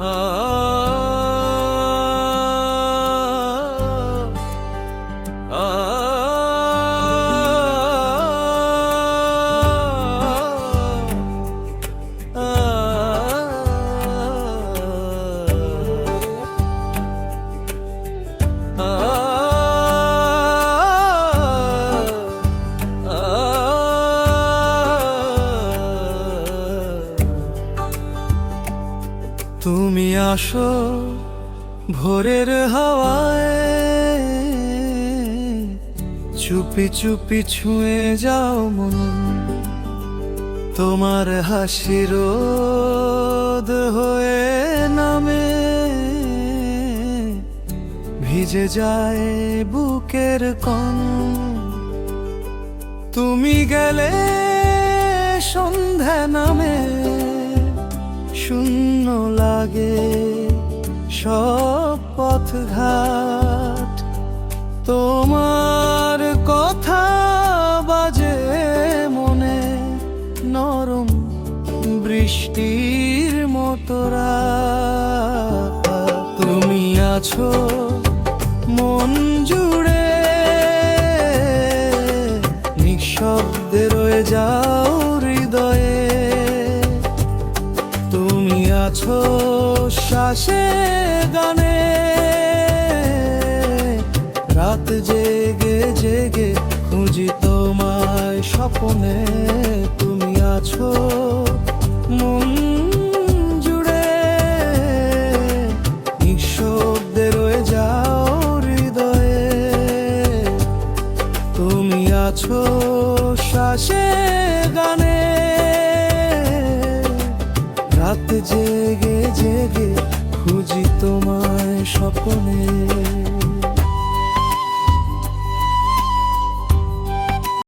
ah, ah. তুমি আসো ভোরের হাওয়ায়। চুপি চুপি ছুঁয়ে যাও মন। তোমার হাসি রোদ হয়ে নামে। ভিজে যায় বুকের কন তুমি গেলে সন্ধ্যা নামে। শূন্য লাগে সব পথ ঘাট তোমার কথা বাজে মনে, নরম বৃষ্টির মতো রাত। তুমি আছো মন জুড়ে, নিঃশব্দে রয়ে যাও হৃদয়ে আছো শ্বাসে গানে। রাত জেগে জেগে খুঁজি তোমায় স্বপ্নে তুমি আছো মন জুড়ে। নিঃশব্দে রয়ে যাও হৃদয়ে। তুমি আছো শ্বাসে গানে। জেগে